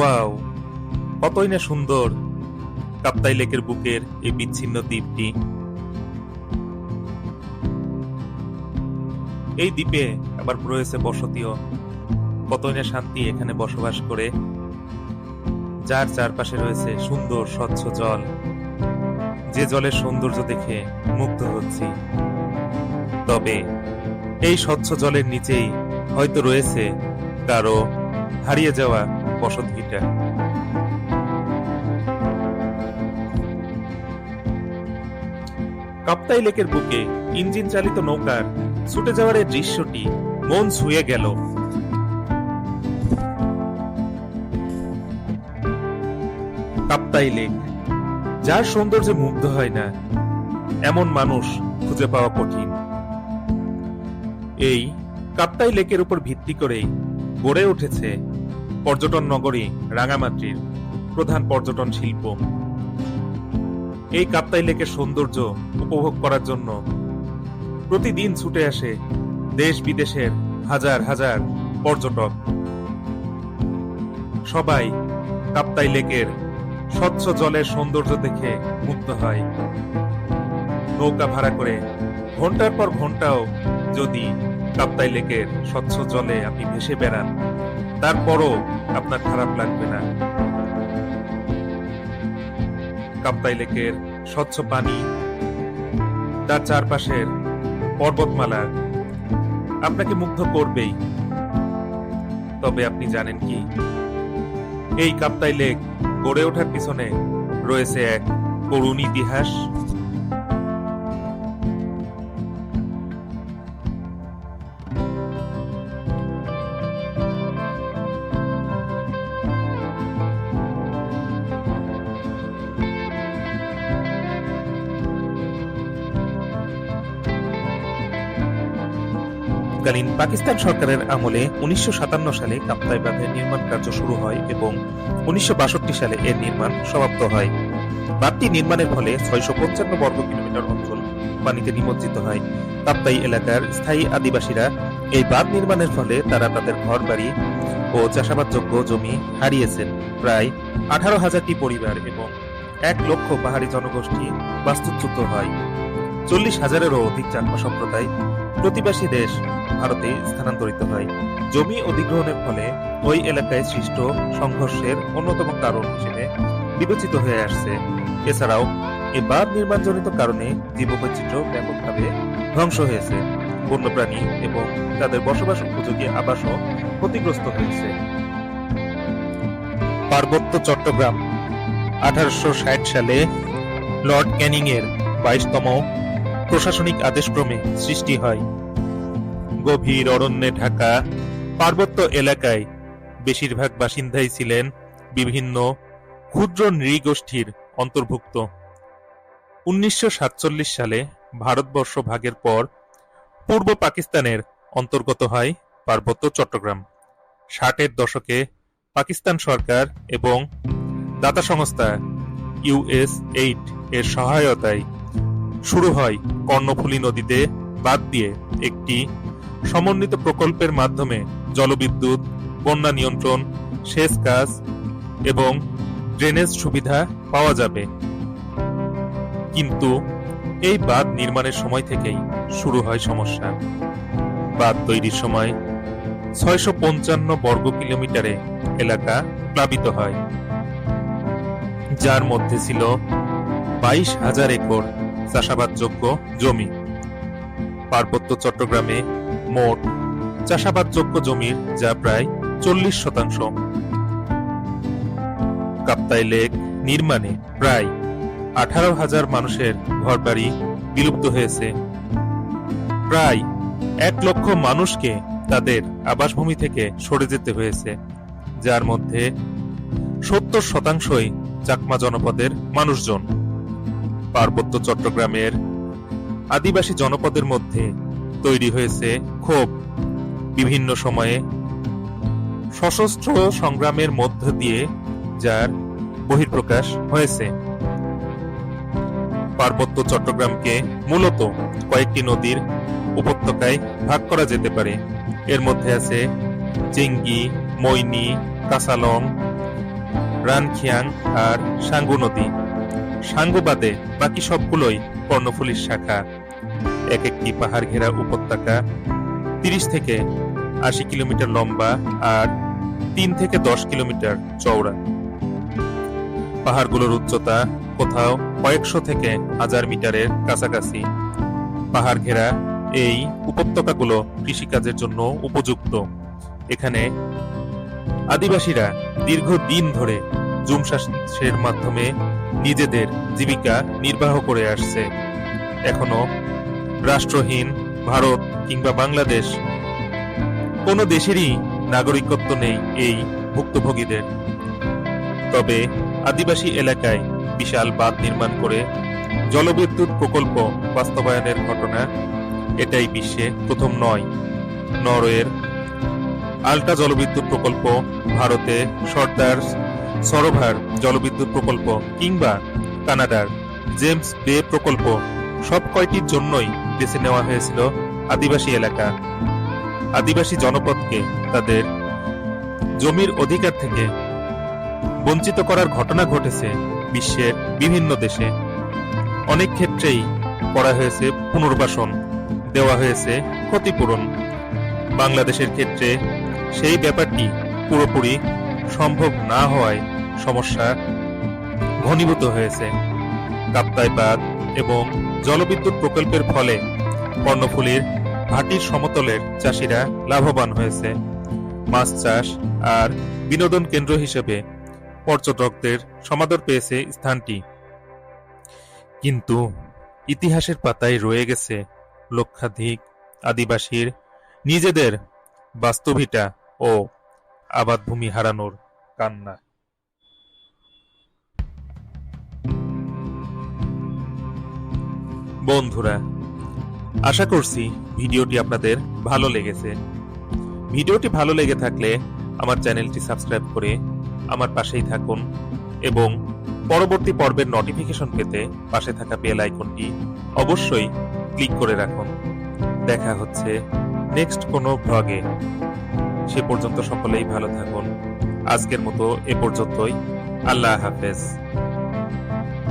Wow, কতই না সুন্দর। কাপ্তাই লেকের বুকের এই বিচ্ছিন্ন দ্বীপটি। এই দ্বীপে আবার রয়েছে বসতিও। কতই না শান্তি এখানে বসবাস করে। যার চারপাশে রয়েছে সুন্দর স্বচ্ছ জল। যে জলের সৌন্দর্য দেখে মুগ্ধ হচ্ছি। তবে এই স্বচ্ছ জলের নিচেই হয়তো রয়েছে কারও হারিয়ে যাওয়া বসতভিটা কাপ্তাই লেকের বুকে ইঞ্জিন চালিত নৌকার ছুটে যাওয়ার দৃশ্যটি মন ছুঁয়ে গেল। কাপ্তাই লেক, যার সৌন্দর্যে মুগ্ধ হয় না, এমন মানুষ খুঁজে পাওয়া কঠিন। এই কাপ্তাই লেকের উপর ভিত্তি করেই গড়ে উঠেছে পর্যটন নগরী রাঙামাটির প্রধান পর্যটন শিল্প। এই কাপ্তাই লেকের সৌন্দর্য উপভোগ করার জন্য প্রতিদিন ছুটে আসে দেশ বিদেশের হাজার হাজার পর্যটক। সবাই কাপ্তাই লেকের স্বচ্ছ জলের সৌন্দর্য দেখে মুগ্ধ হয়। নৌকা ভাড়া করে ঘণ্টার পর ঘন্টাও যদি কাপ্তাই লেকের স্বচ্ছ জলে আপনি ভেসে বেড়ান তারপরও আপনার খারাপ লাগবে না। কাপ্তাই লেকের স্বচ্ছ পানি, তার চারপাশের পর্বতমালা আপনাকে মুগ্ধ করবেই। তবে আপনি জানেন কি, এই কাপ্তাই লেক গড়ে ওঠার পিছনে রয়েছে এক করুণ ইতিহাস। তৎকালীন পাকিস্তান সরকারের আমলে উনিশশো সালে কাপ্তাই বাঁধের নির্মাণ কার্য শুরু হয় এবং উনিশশো সালে এর নির্মাণ সমাপ্ত হয়। বাঁধটি নির্মাণের ফলে ছয়শো পঞ্চান্ন বর্গ কিলোমিটার অঞ্চল পানিতে নিমজ্জিত হয়। কাপ্তাই এলাকার স্থায়ী আদিবাসীরা এই বাঁধ নির্মাণের ফলে তারা তাদের ঘর বাড়ি ও চাষাবাদযোগ্য জমি হারিয়েছেন। প্রায় আঠারো হাজারটি পরিবার এবং এক লক্ষ পাহাড়ি জনগোষ্ঠী বাস্তুচ্যুত হয়। চল্লিশ হাজারেরও অধিক চাকমা সম্প্রদায় প্রতিবেশী দেশ ভারতে স্থানান্তরিত হয়। জমি অধিগ্রহণের ফলে ওই এলাকায় সৃষ্ট সংঘর্ষের অন্যতম কারণ হিসেবে বিবেচিত হয়ে আসছে। এছাড়াও এ বাঁধ নির্মাণজনিত কারণে জীববৈচিত্র্য ব্যাপকভাবে ধ্বংস হয়েছে। বন্যপ্রাণী এবং তাদের বসবাস উপযোগী আবাসও ক্ষতিগ্রস্ত হয়েছে। পার্বত্য চট্টগ্রাম, আঠারোশো ষাট সালে লর্ড ক্যানিং এর বাইশতম প্রশাসনিক আদেশক্রমে সৃষ্টি হয়। গভীর অরণ্যে ঢাকা, পার্বত্য এলাকায় বেশিরভাগ বাসিন্দাই ছিলেন বিভিন্ন ক্ষুদ্র নৃগোষ্ঠীর অন্তর্ভুক্ত। উনিশশো সাতচল্লিশ সালে ভারতবর্ষ ভাগের পর পূর্ব পাকিস্তানের অন্তর্গত হয় পার্বত্য চট্টগ্রাম। ষাটের দশকে পাকিস্তান সরকার এবং দাতা সংস্থা ইউএস এইট এর সহায়তায় শুরু হয় কর্ণফুলী নদীতে বাদ দিয়ে একটি সমন্বিত প্রকল্পের মাধ্যমে জলবিদ্যুৎ, বন্যা নিয়ন্ত্রণ, সেচ কাজ এবং ড্রেনেজ সুবিধা পাওয়া যাবে। কিন্তু এই বাঁধ নির্মাণের সময় থেকেই শুরু হয় সমস্যা। বাঁধ তৈরির সময় ছয়শো পঞ্চান্ন বর্গ কিলোমিটারে এলাকা প্লাবিত হয়। যার মধ্যে ছিল বাইশ হাজার একর চাষাবাদযোগ্য জমি। পার্বত্য চট্টগ্রামে মোট চাষাবাদযোগ্য জমির যা প্রায় চল্লিশ শতাংশ। কাপ্তাই লেক নির্মাণে প্রায় আঠারো হাজার মানুষের ঘরবাড়ি বিলুপ্ত হয়েছে। প্রায় এক লক্ষ মানুষকে তাদের আবাসভূমি থেকে সরে যেতে হয়েছে, যার মধ্যে সত্তর শতাংশই চাকমা জনপদের মানুষজন। পার্বত্য চট্টগ্রামের আদিবাসী জনপদের মধ্যে তৈরি হয়েছে ক্ষোভ। বিভিন্ন সময়ে সশস্ত্র সংগ্রামের মধ্য দিয়ে যার বহির্প্রকাশ হয়েছে। পার্বত্য চট্টগ্রামকে মূলত কয়েকটি নদীর উপত্যকায় ভাগ করা যেতে পারে। এর মধ্যে আছে চেঙ্গি, মৈনি কাসালং রানখিয়াং আর সাঙ্গু নদী। সাঙ্গু বাদে বাকি সবগুলোই কর্ণফুলীর শাখা। এক একটি পাহাড় ঘেরা উপত্যকা তিরিশ থেকে আশি কিলোমিটার লম্বা আর তিন থেকে দশ কিলোমিটার চওড়া। পাহাড়গুলোর উচ্চতা কোথাও কয়েকশো থেকে হাজার মিটারের কাছাকাছি। পাহাড় ঘেরা এই উপত্যকাগুলো কৃষিকাজের জন্য উপযুক্ত। এখানে আদিবাসীরা দীর্ঘদিন ধরে জুম চাষের মাধ্যমে নিজেদের জীবিকা নির্বাহ করে আসছে। এখনও রাষ্ট্রহীন ভারত কিংবা বাংলাদেশ কোনো দেশেরই নাগরিকত্ব নেই এই ভুক্তভোগীদের। তবে আদিবাসী এলাকায় বিশাল বাঁধ নির্মাণ করে জলবিদ্যুৎ প্রকল্প বাস্তবায়নের ঘটনা এটাই বিশ্বে প্রথম নয়। নরওয়ের আল্ট্রা জলবিদ্যুৎ প্রকল্প ভারতে সর্দার সরোভার, জলবিদ্যুৎ প্রকল্প কিংবা কানাডার জেমস বে প্রকল্প, সব কয়টির জন্যই বেছে নেওয়া হয়েছিল আদিবাসী এলাকা। আদিবাসী জনপদকে তাদের জমির অধিকার থেকে বঞ্চিত করার ঘটনা ঘটেছে বিশ্বের বিভিন্ন দেশে। অনেক ক্ষেত্রেই করা হয়েছে পুনর্বাসন, দেওয়া হয়েছে ক্ষতিপূরণ। বাংলাদেশের ক্ষেত্রে সেই ব্যাপারটি পুরোপুরি সম্ভব না হওয়ায় সমস্যা ঘনীভূত হয়েছে। কাপ্তাই বাঁধ এবং জলবিদ্যুৎ প্রকল্পের ফলে কর্ণফুলীর ভাটির সমতলের চাষিরা লাভবান হয়েছে। মাছ চাষ আর বিনোদন কেন্দ্র হিসেবে পর্যটকদের সমাদর পেয়েছে স্থানটি। কিন্তু ইতিহাসের পাতায় রয়ে গেছে লক্ষাধিক আদিবাসীর নিজেদের বাস্তবিটা ও আবাদভূমি হারানোর কান্না। বন্ধুরা, আশা করছি ভিডিওটি আপনাদের ভালো লেগেছে। ভিডিওটি ভালো লেগে থাকলে আমার চ্যানেলটি সাবস্ক্রাইব করে আমার পাশেই থাকুন এবং পরবর্তী পর্বের নোটিফিকেশন পেতে পাশে থাকা বেল আইকনটি অবশ্যই ক্লিক করে রাখুন। দেখা হচ্ছে নেক্সট কোনো ব্লগে সে পর্যন্ত সকলেই ভালো থাকুন। আজকের মতো এ পর্যন্তই। আল্লাহ হাফেজ।